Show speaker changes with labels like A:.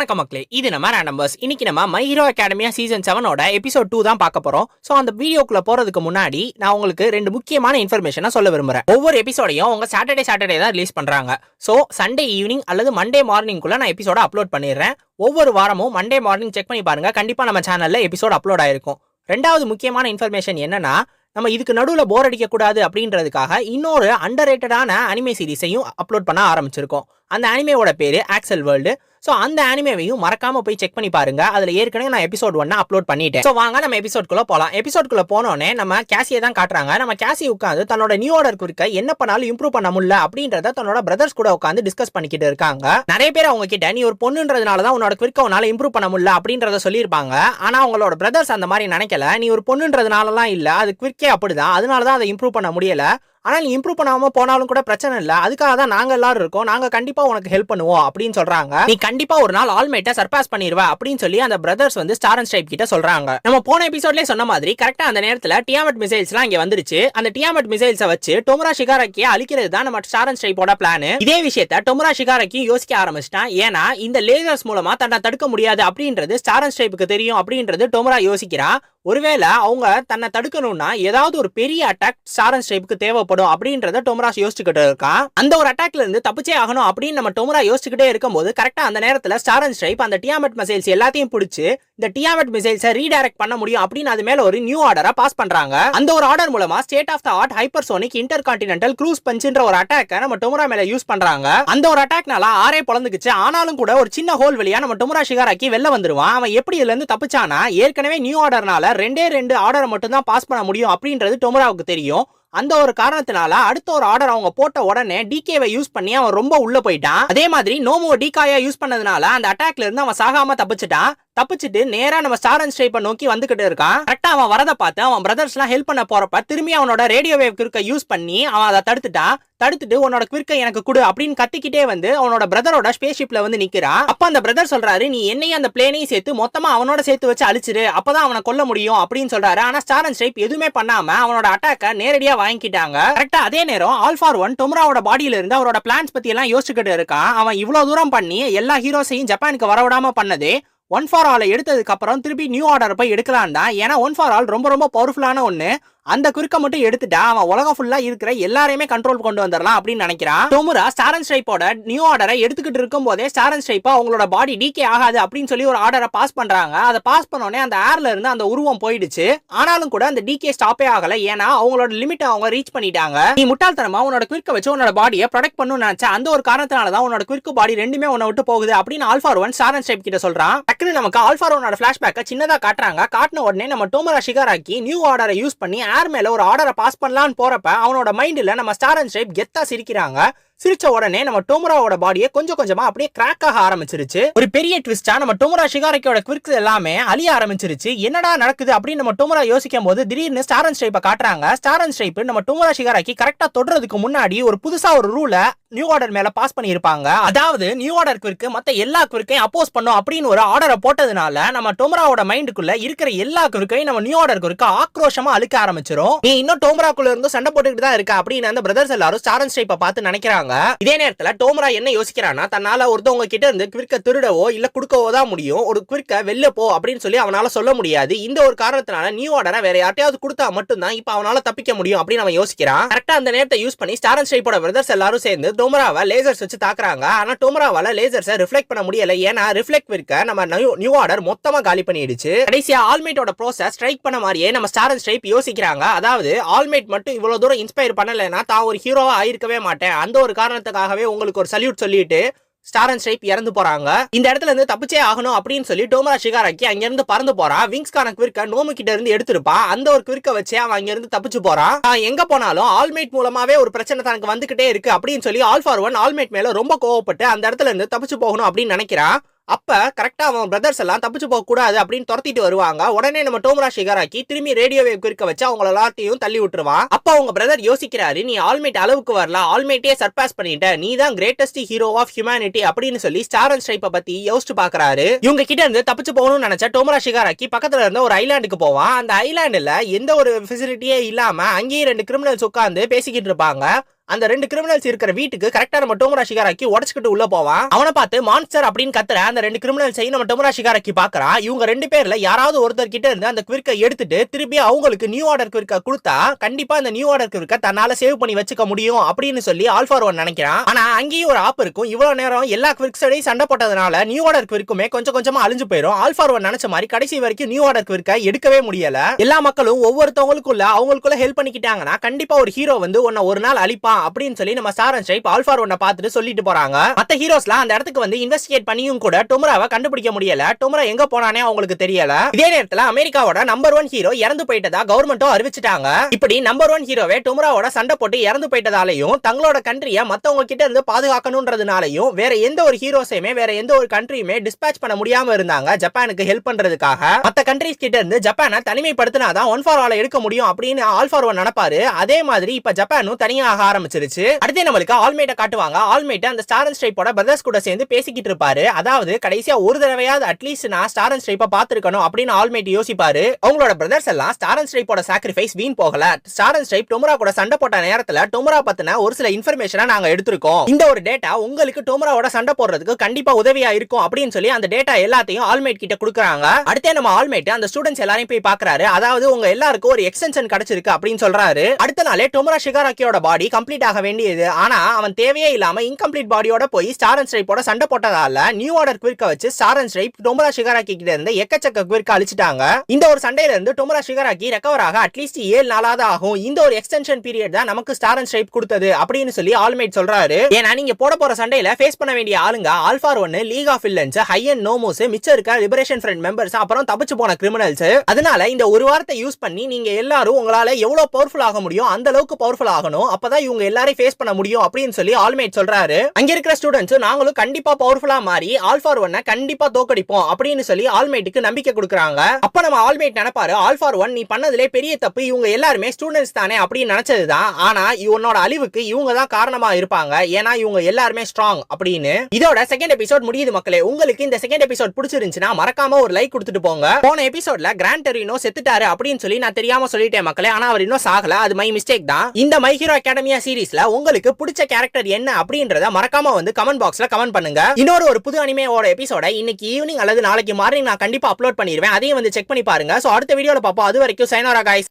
A: வணக்கம் மக்களே இது நம்ம ரேண்டம்பர்ஸ் இன்னைக்கு நம்ம மை ஹீரோ அகாடமியா சீசன் செவனோட எபிசோட் டூ தான் பார்க்க போறோம். ஸோ அந்த வீடியோக்குள்ள போறதுக்கு முன்னாடி நான் உங்களுக்கு ரெண்டு முக்கியமான இன்ஃபர்மேஷனை சொல்ல விரும்புறேன். ஒவ்வொரு எபிசோடையும் உங்க சாட்டர்டே சாட்டர்டே தான் ரிலீஸ் பண்றாங்க. ஸோ சண்டே ஈவினிங் அல்லது மண்டே மார்னிங்குள்ள நான் எபிசோட அப்லோட் பண்ணிடுறேன். ஒவ்வொரு வாரமும் மண்டே மார்னிங் செக் பண்ணி பாருங்க. கண்டிப்பா நம்ம சேனல்ல எபிசோட் அப்லோட் ஆயிருக்கும். ரெண்டாவது முக்கியமான இன்ஃபர்மேஷன் என்னன்னா நம்ம இதுக்கு நடுவில் போர் அடிக்கக்கூடாது அப்படின்றதுக்காக இன்னொரு அண்டர் ரேட்டடான அனிமே சீரிஸையும் அப்லோட் பண்ண ஆரம்பிச்சிருக்கோம். அந்த அனிமேவோட பேர் ஆக்சல் வேர்ல்டு ஸோ அந்த அனிமேவையும் மறக்காம போய் செக் பண்ணி பாருங்க. அதில் ஏற்கனவே நான் எபிசோட் ஒன்னா அப்லோட் பண்ணிட்டேன். ஸோ வாங்க நம்ம எபிசோட்குள்ள போகலாம் எபிசோட்குள்ள போனோடனே நம்ம கேசியை தான் காட்டுறாங்க. நம்ம கேசி உட்காந்து தன்னோட நியூ ஆர்டர் குறிக்க என்ன பண்ணாலும் இம்ப்ரூவ் பண்ண முடியல அப்படின்றத தன்னோட பிரதர்ஸ் கூட உட்காந்து டிஸ்கஸ் பண்ணிக்கிட்டு இருக்காங்க. நிறைய பேர் அவங்க கிட்ட நீ ஒரு பொண்ணுன்றதுனால தான் உன்னோட குவிக்க உன்னால இம்ப்ரூவ் பண்ண முடியல அப்படின்றத சொல்லியிருப்பாங்க. ஆனா அவங்களோட பிரதர்ஸ் அந்த மாதிரி நினைக்கல. நீ ஒரு பொண்ணுன்றதுனாலலாம் இல்லை. அது குவிக்கே அப்படிதான். அதனால தான் அதை இம்ப்ரூவ் பண்ண முடியல. ஆனால் நீ இம்ப்ரூவ் பண்ணாம போனாலும் கூட பிரச்சனை இல்லை. அதுக்காக தான் நாங்க எல்லாரும் இருக்கோம். நாங்க கண்டிப்பா உனக்கு ஹெல்ப் பண்ணுவோம் அப்படின்னு சொல்றாங்க. நீ கண்டிப்பா ஒரு நாள் ஆல்மேட்டை சர்பாஸ் பண்ணிடுவ அப்படின்னு சொல்லி அந்த பிரதர்ஸ் வந்து ஸ்டார் அண்ட் ஸ்ட்ரைப் கிட்ட சொல்றாங்க. நம்ம போன எபிசோட்லயே சொன்ன மாதிரி கரெக்டா அந்த நேரத்துல டியாமெட் மிசைல்ஸ்லாம் இங்க வந்துருச்சு. அந்த டியாமட் மிசைல்ஸை வச்சு டொமரா ஷிகாரக்கியை அழிக்கிறது தான் நம்ம ஸ்டார் அண்ட் ஸ்ட்ரைப்போட பிளான் இதே விஷயத்த டொமரா ஷிகாரக்கியும் யோசிக்க ஆரம்பிச்சிட்டான். ஏன்னா இந்த லேசர்ஸ் மூலமா தன்னை தடுக்க முடியாது அப்படின்றது ஸ்டார் அண்ட் ஸ்ட்ரைப்புக்கு தெரியும் அப்படின்றது டொமரா யோசிக்கிறான் ஒருவேளை அவங்க தன்னை தடுக்கணும்னா ஏதாவது ஒரு பெரிய அட்டாக் சாரன் ஸ்டைப்புக்கு தேவைப்படும் அப்படின்றத டொமராஸ் யோசிச்சுக்கிட்டு இருக்கான். அந்த ஒரு அட்டாக்ல இருந்து தப்பிச்சே ஆகணும் அப்படின்னு நம்ம டொமரா யோசிச்சுக்கிட்டே இருக்கும்போது கரெக்டா அந்த நேரத்துல சாரன் ஸ்டைப் அந்த டியாமெட் மிசைல்ஸ் எல்லாத்தையும் பிடிச்சி இந்த டியாமெட் மிசைல்ஸை ரீடைரக்ட் பண்ண முடியும் அப்படின்னு அது மேல ஒரு நியூ ஆர்டரை பாஸ் பண்றாங்க. அந்த ஒரு ஆர்டர் மூலமா state of the art hypersonic intercontinental cruise பஞ்சுன்ற ஒரு அட்டாக்கை நம்ம டொமரா மேல யூஸ் பண்றாங்க. அந்த ஒரு அட்டாக்னால ஆரே பொழந்துக்குச்சு. ஆனாலும் கூட ஒரு சின்ன ஹோல் வழியா நம்ம டொமரா ஷிகாராக்கி வெளில வந்துருவான். அவன் எப்படி இதுல இருந்து தப்பிச்சானா ஏற்கனவே நியூ ஆர்டர்னால ரெண்டே ரெண்டு ஆர்டரை மட்டும்தான் பாஸ் பண்ண முடியும் அப்படின்றது டொமராவுக்கு தெரியும். அந்த ஒரு காரணத்தினால அடுத்த ஒரு ஆர்டர் அவங்க போட்ட உடனே டிகேவை யூஸ் பண்ணி அவன் ரொம்ப உள்ள போயிட்டான். அதே மாதிரி நோமோ டிகாயா யூஸ் பண்ணதுனால அந்த அட்டாக்ல இருந்து அவன் சாகாம தப்பிச்சிட்டான். தப்பிச்சுட்டு நேரா நம்ம ஸ்டார் அண்ட் ஸ்ட்ரைப்பை நோக்கி வந்துகிட்டு இருக்கான். கரெக்டா அவன் வரதை பார்த்து அவன் பிரதர்ஸ் எல்லாம் ஹெல்ப் பண்ண போறப்ப திரும்பி அவனோட ரேடியோ வேவ் குறுக்க யூஸ் பண்ணி அவன் அதை தடுத்துட்டான். தடுத்துட்டு உன்னோட குவிர்க்கை எனக்கு கொடு அப்படின்னு கத்திக்கிட்டே வந்து அவனோட பிரதரோட ஸ்பேஸ் ஷிப்ல வந்து நிக்கிறான். அப்ப அந்த பிரதர் சொல்றாரு நீ என்னையும் அந்த பிளேனையும் சேர்த்து மொத்தமா அவனோட சேர்த்து வச்சு அழிச்சிரு. அப்பதான் அவனை கொல்ல முடியும் அப்படின்னு சொல்றாரு. ஆனா ஸ்டார் அண்ட் ஸ்ட்ரைப் எதுவுமே பண்ணாம அவனோட அட்டாக்க நேரடியா வாங்கிக்கிட்டாங்க. கரெக்டா அதே நேரம் ஆல்ஃபார் ஒன் டொமராவோட பாடியில இருந்து அவரோட பிளான்ஸ் பத்தி எல்லாம் யோசிச்சுக்கிட்டு இருக்கான். அவன் இவ்வளவு தூரம் பண்ணி எல்லா ஹீரோஸையும் ஜப்பானுக்கு வரவிடாம பண்ணது. ஒன் ஃபார் ஆலை எடுத்ததுக்கு அப்புறம் திருப்பி நியூ ஆர்டர் போய் எடுக்கலாம் தான் ஏன்னா ஒன் ஃபார் ஆல் ரொம்ப ரொம்ப பவர்ஃபுல்லான ஒன்று அந்த குறுக்க மட்டும் எடுத்துட்டா அவன் உலகம் ஃபுல்லா இருக்கிற எல்லாரையுமே கண்ட்ரோல் கொண்டு வந்துடலாம் அப்படின்னு நினைக்கிறான். டோமுரா சாரன் ஸ்ட்ரைப்போட நியூ ஆர்டரை எடுத்துக்கிட்டு இருக்கும் போதே சாரன் அண்ட் ஸ்ட்ரைப்பா அவங்களோட பாடி டிகே ஆகாது அப்படின்னு சொல்லி ஒரு ஆர்டரை பாஸ் பண்றாங்க. அதை பாஸ் பண்ணோடனே அந்த ஏர்ல இருந்து அந்த உருவம் போயிடுச்சு. ஆனாலும் கூட அந்த டீகே ஸ்டாப்பே ஆகல. ஏன்னா அவங்களோட லிமிட் அவங்க ரீச் பண்ணிட்டாங்க. நீ முட்டாள்தனமா உன்னோட குவிக்க வச்சு உன்னோட பாடியை ப்ரொடெக்ட் பண்ணணும்னு நினைச்ச அந்த ஒரு காரணத்தினால தான் உன்னோட குவிக்கு பாடி ரெண்டுமே உன்னை விட்டு போகுது அப்படின்னு ஆல்ஃபார் ஒன் சாரன் ஸ்ட்ரைப் கிட்ட சொல்றான். டக்குனு நமக்கு ஆல்ஃபார் ஒன்னோட பிளாஷ்பேக்கை சின்னதா காட்டுறாங்க. காட்டின உடனே நம்ம டோமரா ஷிகாராக்கி நியூ ஆர்டரை யூஸ் பண்ணி ஏர் மேல ஒரு ஆர்டரை பாஸ் பண்ணலான்னு போறப்ப அவனோட மைண்டில் நம்ம ஸ்டார் அண்ட் ஸ்ட்ரைப் கெத்தா சிரிக்கிறாங்க. சிரிச்ச உடனே நம்ம டோமுராவோட பாடியை கொஞ்சம் கொஞ்சமா அப்படியே கிராக் ஆக ஆரம்பிச்சிருச்சு. ஒரு பெரிய ட்விஸ்டா நம்ம டோமுரா ஷிகாரக்கியோட குவிக்ஸ் எல்லாமே அழிய ஆரம்பிச்சிருச்சு. என்னடா நடக்குது அப்படின்னு நம்ம டோமரா யோசிக்கும் போது திடீர்னு ஸ்டார் அண்ட் ஸ்ட்ரைப்பை காட்டுறாங்க. ஸ்டார் அண்ட் ஸ்ட்ரைப் நம்ம டோமுரா ஷிகாராக்கி கரெக்டா தொடுறதுக்கு முன்னாடி ஒரு புதுசா ஒரு ரூலை நியூ ஆர்டர் மேல பாஸ் பண்ணியிருப்பாங்க. அதாவது நியூ ஆர்டர் குவிற்கு மத்த எல்லா குவிற்கையும் அப்போஸ் பண்ணும் அப்படின்னு ஒரு ஆர்டரை போட்டதுனால நம்ம டோமராவோட மைண்டுக்குள்ள இருக்கிற எல்லா குவிற்கையும் நம்ம நியூ ஆர்டர் குவிற்கு ஆக்ரோஷமா அழுக்க ஆரம்பிச்சிரும். நீ இன்னும் டோமராக்குள்ள இருந்து சண்டை போட்டுக்கிட்டு தான் இருக்க அப்படின்னு அந்த பிரதர்ஸ் எல்லாரும் ஸ்டார் அண்ட் ஸ்ட்ரைப்பை பார்த்து நினைக்கிறாங்க. இதே நேரத்துல டோமரா என்ன யோசிக்கிறான்னா தன்னால ஒருத்தவங்க கிட்ட இருந்து குவிர்க்க திருடவோ இல்ல குடுக்கவோ தான் முடியும். ஒரு குவிர்க்க வெளில போ அப்படின்னு சொல்லி அவனால சொல்ல முடியாது. இந்த ஒரு காரணத்தினால நியூ ஆர்டரை வேற யார்ட்டையாவது கொடுத்தா மட்டும்தான் இப்ப அவனால தப்பிக்க முடியும் அப்படின்னு அவன் யோசிக்கிறான். கரெக்டா அந்த நேரத்தை யூஸ் பண்ணி ஸ்டார் அண்ட் ஸ்ட்ரைப்போட பிரதர்ஸ் எல்லாரும் சேர்ந்து டோமராவை லேசர்ஸ் வச்சு தாக்குறாங்க. ஆனா டோமராவால லேசர்ஸை ரிஃப்ளெக்ட் பண்ண முடியல. ஏன்னா ரிஃப்ளெக்ட் இருக்க நம்ம நியூ ஆர்டர் மொத்தமா காலி பண்ணிடுச்சு. கடைசியா ஆல்மேட்டோட ப்ரோசஸ் ஸ்ட்ரைக் பண்ண மாதிரியே நம்ம ஸ்டார் அண்ட் ஸ்ட்ரைப் யோசிக்கிறாங்க. அதாவது ஆல்மேட் மட்டும் இவ்வளவு தூரம் இன்ஸ்பயர் பண்ணலைன்னா தான் ஒரு ஹீரோவா ஆயிருக்கவே மாட்டேன். அந்த ஒரு காரணத்துக்காகவே உங்களுக்கு ஒரு சல்யூட் சொல்லிட்டு ஸ்டார் அண்ட் ஸ்ட்ரைப் இறந்து போறாங்க. இந்த இடத்துல இருந்து தப்பிச்சே ஆகணும் அப்படின்னு சொல்லி டோமரா ஷிகாராக்கி அங்க இருந்து பறந்து போறான் விங்ஸ்கான குவிர்க்க நோமு கிட்ட இருந்து எடுத்திருப்பான் அந்த ஒரு குவிர்க்க வச்சு அவன் அங்க இருந்து தப்பிச்சு போறான் எங்க போனாலும் ஆல்மேட் மூலமாவே ஒரு பிரச்சனை தனக்கு வந்துகிட்டே இருக்கு அப்படின்னு சொல்லி ஆல்ஃபார் ஒன் ஆல்மேட் மேல ரொம்ப கோவப்பட்டு அந்த இடத்துல இருந்து தப்பிச்சு போகணும் அப்படின்னு நினைக்கிறான் அப்ப கரெக்டா அவன் பிரதர்ஸ் எல்லாம் தப்பிச்சு போக கூடாது அப்படின்னு துரத்திட்டு வருவாங்க. உடனே நம்ம டோமரா ஷிகராக்கி திரும்பி ரேடியோ வேவ் குறுக்க வச்சு அவங்க எல்லாத்தையும் தள்ளி விட்டுருவான். அப்ப அவங்க பிரதர் யோசிக்கிறாரு நீ ஆல்மேட் அளவுக்கு வரல ஆல்மேட்டே சர்பாஸ் பண்ணிட்ட. நீ தான் கிரேட்டஸ்ட் ஹீரோ ஆஃப் ஹியூமனிட்டி அப்படின்னு சொல்லி ஸ்டார் அண்ட் ஸ்ட்ரைப்பை பத்தி யோசிச்சு பாக்குறாரு. இவங்க கிட்ட இருந்து தப்பிச்சு போகணும்னு நினைச்ச டோமரா ஷிகாராக்கி பக்கத்துல இருந்த ஒரு ஐலாண்டுக்கு போவான். அந்த ஐலாண்டுல எந்த ஒரு ஃபெசிலிட்டியே இல்லாம அங்கேயே ரெண்டு கிரிமினல்ஸ் உட்காந்து பேசிக்கிட்டு இருப்பாங்க. அந்த ரெண்டு கிரிமினல்ஸ் இருக்கிற வீட்டுக்கு கரெக்டா நம்ம டோமுரா ஷிகாராக்கி உடச்சுக்கிட்டு உள்ள போவான் அவனை பார்த்து மான்ஸ்டர் அப்படின்னு கத்துற அந்த ரெண்டு கிரிமினல்ஸையும் நம்ம டோமுரா ஷிகாராக்கி பாக்குறான் இவங்க ரெண்டு பேர்ல யாராவது ஒருத்தர் கிட்ட இருந்து அந்த குவிர்க்கை எடுத்துட்டு திருப்பி அவங்களுக்கு நியூ ஆர்டர் குவிர்க்கை கொடுத்தா கண்டிப்பா அந்த நியூ ஆர்டர் குவிர்க்கை தன்னால சேவ் பண்ணி வச்சுக்க முடியும் அப்படின்னு சொல்லி ஆல்ஃபார் ஒன் நினைக்கிறான். ஆனா அங்கேயும் ஒரு ஆப் இருக்கும். இவ்வளவு நேரம் எல்லா குவிர்க்ஸோடையும் சண்டை போட்டதுனால நியூ ஆர்டர் குவிர்க்குமே கொஞ்சம் கொஞ்சமா அழிஞ்சு போயிடும் ஆல்ஃபார் ஒன் நினைச்ச மாதிரி கடைசி வரைக்கும் நியூ ஆர்டர் குவிர்க்கை எடுக்கவே முடியல. எல்லா மக்களும் ஒவ்வொருத்தவங்களுக்குள்ள அவங்களுக்குள்ள ஹெல்ப் பண்ணிக்கிட்டாங்கன்னா கண்டிப்பா ஒரு ஹீரோ வந்து உன்னை ஒரு நாள் அழிப்பான். அப்படின்னு சொல்லி நம்ம சாரன் ஸ்ட்ரைப் ஆல்ஃபார் ஒன்னை பார்த்துட்டு சொல்லிட்டு போறாங்க. மத்த ஹீரோஸ்லாம் அந்த இடத்துக்கு வந்து இன்வெஸ்டிகேட் பண்ணியும் கூட டொமராவை கண்டுபிடிக்க முடியல. டொமரா எங்க போனானே அவங்களுக்கு தெரியல. இதே நேரத்துல அமெரிக்காவோட நம்பர் ஒன் ஹீரோ இறந்து போயிட்டதா கவர்மெண்ட்டும் அறிவிச்சிட்டாங்க. இப்படி நம்பர் ஒன் ஹீரோவே டொமராவோட சண்டை போட்டு இறந்து போயிட்டதாலையும் தங்களோட கண்ட்ரியை மத்தவங்க கிட்ட இருந்து பாதுகாக்கணும்ன்றதுனாலையும் வேற எந்த ஒரு ஹீரோஸையுமே வேற எந்த ஒரு கண்ட்ரியுமே டிஸ்பேச் பண்ண முடியாம இருந்தாங்க ஜப்பானுக்கு ஹெல்ப் பண்றதுக்காக. மத்த கண்ட்ரிஸ் கிட்ட இருந்து ஜப்பானை தனிமைப்படுத்தினாதான் ஒன் ஃபார் ஆல எடுக்க முடியும் அப்படின்னு ஆல் ஃபார் ஒன் நினைப்பாரு. அதே மாதிரி இப்ப ஜப்பானும் தனியாக ஆரம்பிச்சிருச்சு. அடுத்து நம்மளுக்கு ஆல்மேட்டை காட்டுவாங்க. ஆல்மேட் அந்த ஸ்டார் அண்ட் ஸ்ட்ரைப்போட பிரதர்ஸ் கூட சேர்ந்து பேசிக்கிட்டு இருப்பாரு. அதாவது கடைசியா ஒரு தடவையாவது அட்லீஸ்ட் நான் ஸ்டார் அண்ட் ஸ்ட்ரைப்பை பார்த்திருக்கணும் அப்படின்னு ஆல்மேட் யோசிப்பாரு. அவங்களோட பிரதர்ஸ் எல்லாம் ஸ்டார் அண்ட் ஸ்ட்ரைப்போட சாக்ரிஃபைஸ் வீண் போகல. ஸ்டார் அண்ட் ஸ்ட்ரைப் டொமரா கூட சண்டை போட்ட நேரத்துல டொமரா பத்தின ஒரு சில இன்ஃபர்மேஷனை நாங்க எடுத்திருக்கோம். இந்த ஒரு டேட்டா உங்களுக்கு டொமராவோட சண்டை போடுறதுக்கு கண்டிப்பா உதவியா இருக்கும் அப்படின்னு சொல்லி அந்த டேட்டா எல்லாத்தையும் ஆல்மேட் கிட்ட கொடுக்குறாங்க. அடுத்தே நம்ம ஆல்மேட் அந்த ஸ்டூடெண்ட்ஸ் எல்லாரையும் போய் பாக்குறாரு அதாவது உங்க எல்லாருக்கும் ஒரு எக்ஸ்டென்ஷன் கிடைச்சிருக்கு அப்படின்னு சொல்றாரு. அடுத்த நாளே டொமரா ஷிகாராக்கியோட பாடி கம்ப்ளீட் ஆக வேண்டியது. ஆனா அவன் தேவையே இல்லாம இன்கம்ப்ளீட் பாடியோட போய் ஸ்டார் அண்ட் ஸ்ட்ரைப்போட சண்டை போட்டதால நியூ ஆர்டர் குவிர்க்க வச்சு star and stripe Tomura Shigaraki கிட்ட இருந்து எக்கச்சக்க குவிர்க்க அழிச்சிட்டாங்க. இந்த ஒரு சண்டையில இருந்து டொமரா ஷிகாராக்கி ரெக்கவர் ஆக அட்லீஸ்ட் ஏழு நாளாவது ஆகும். இந்த ஒரு எக்ஸ்டென்ஷன் பீரியட் தான் நமக்கு ஸ்டார் அண்ட் ஸ்ட்ரைப் கொடுத்தது அப்படின்னு சொல்லி ஆல்மேட் சொல்றாரு. ஏன்னா நீங்க போட போற சண்டையில ஃபேஸ் பண்ண வேண்டிய ஆளுங்க ஆல்ஃபார் ஒன்னு league of villains high and nomus மிச்சம் இருக்க லிபரேஷன் ஃப்ரெண்ட் மெம்பர்ஸ் அப்புறம் தப்பிச்சு போன கிரிமினல்ஸ் அதனால இந்த ஒரு வாரத்தை யூஸ் பண்ணி நீங்க எல்லாரும் உங்களால எவ்வளவு பவர்ஃபுல் ஆக முடியும் அந்த அளவுக்கு பவர்ஃபுல் ஆகணும். அப்பதான் இவங்க எல்லாரையும் ஃபேஸ் பண்ண முடியும் அப்படின்னு சொல்லி ஆல்மேட் சொல்றாரு. அங்க இருக்கிற ஸ்டூடெண்ட்ஸ் நாங்களும் கண்டிப்பா பவர்ஃபுல்லா மாறி ஆல்ஃபார் ஒன்ன கண்டிப்பா தோக்கடிப்போம் அப்படின்னு சொல்லி ஆல்மேட்டுக்கு நம்பிக்கை கொடுக்குறாங்க. அப்ப நம்ம ஆல்மேட் நினைப்பாரு ஆல்ஃபார் ஒன் நீ பண்ணதுலே பெரிய தப்பு இவங்க எல்லாருமே ஸ்டூடெண்ட்ஸ் தானே அப்படின்னு நினைச்சதுதான். ஆனா இவனோட அழிவுக்கு இவங்க தான் காரணமா இருப்பாங்க. ஏன்னா இவங்க எல்லாருமே ஸ்ட்ராங் அப்படின்னு. இதோட செகண்ட் எபிசோட் முடியுது மக்களே. உங்களுக்கு இந்த செகண்ட் எபிசோட் பிடிச்சிருந்துச்சுன்னா மறக்காம ஒரு லைக் கொடுத்துட்டு போங்க. போன எபிசோட்ல கிராண்ட் டெரினோ செத்துட்டாரு அப்படின்னு சொல்லி நான் தெரியாம சொல்லிட்டேன் மக்களே. ஆனா அவர் இன்னும் சாகல. அது மை மிஸ்டேக் தான். இந்த மை ஹீரோ அகாடமியா சீரீஸ்ல உங்களுக்கு பிடிச்ச கேரக்டர் என்ன அப்படின்றத மறக்காம வந்து கமெண்ட் பாக்ஸ்ல கமெண்ட் பண்ணுங்க. இன்னொரு ஒரு புது அனிமையோட எபிசோட இன்னைக்கு ஈவினிங் அல்லது நாளைக்கு மார்னிங் நான் கண்டிப்பா அப்லோட் பண்ணிடுவேன் அதையும் வந்து செக் பண்ணி பாருங்க. சோ அடுத்த வீடியோல பார்ப்போம். அது வரைக்கும் சைனோரா காய்ஸ்